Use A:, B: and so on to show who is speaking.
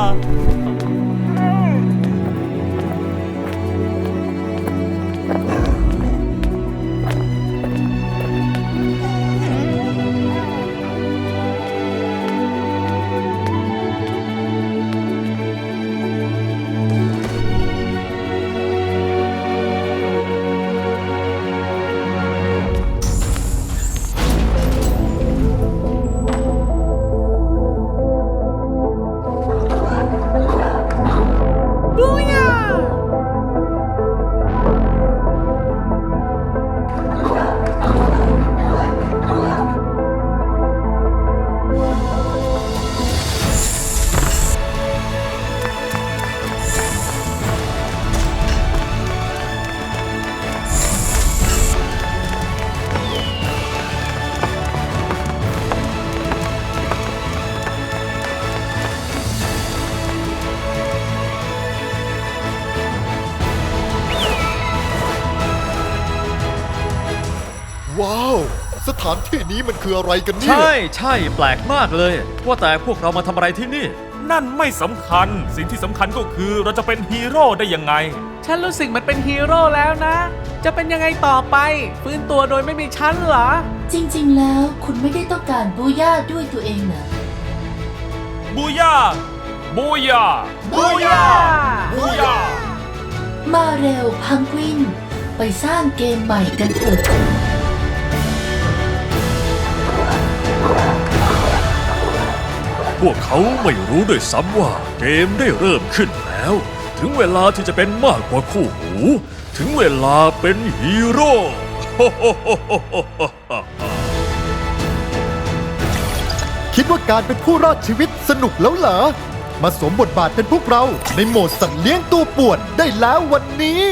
A: Bye. ถานที่นี้มันคืออะไรกันเนี่ย
B: ใช่ใช่แปลกมากเลย ว่าแต่พวกเรามาทำอะไรที่นี่
C: นั่นไม่สำคัญ สิ่งที่สำคัญก็คือเราจะเป็นฮีโร่ได้ยังไง
D: ฉันรู้สึกเหมันเป็นฮีโร่แล้วนะ จะเป็นยังไงต่อไป ฟื้นตัวโดยไม่มีฉันเหรอ
E: จริงๆ แล้วคุณไม่ได้ต้องการบูย่าด้วยตัวเองนะ
C: บูย่า บูย่า บูย่า บูย่า
E: มาเร็วพังกวิน ไปสร้างเกมใหม่กันเถอะ
F: พวกเขาไม่รู้ด้วยซ้ำว่าเกมได้เริ่มขึ้นแล้ว ถึงเวลาที่จะเป็นมากกว่าคู่หู ถึงเวลาเป็นฮีโร่
A: คิดว่าการเป็นผู้รอดชีวิตสนุกแล้วเหรอ มาสวมบทบาทเป็นพวกเราในโหมดสัตว์เลี้ยงตัวป่วนได้แล้ววันนี้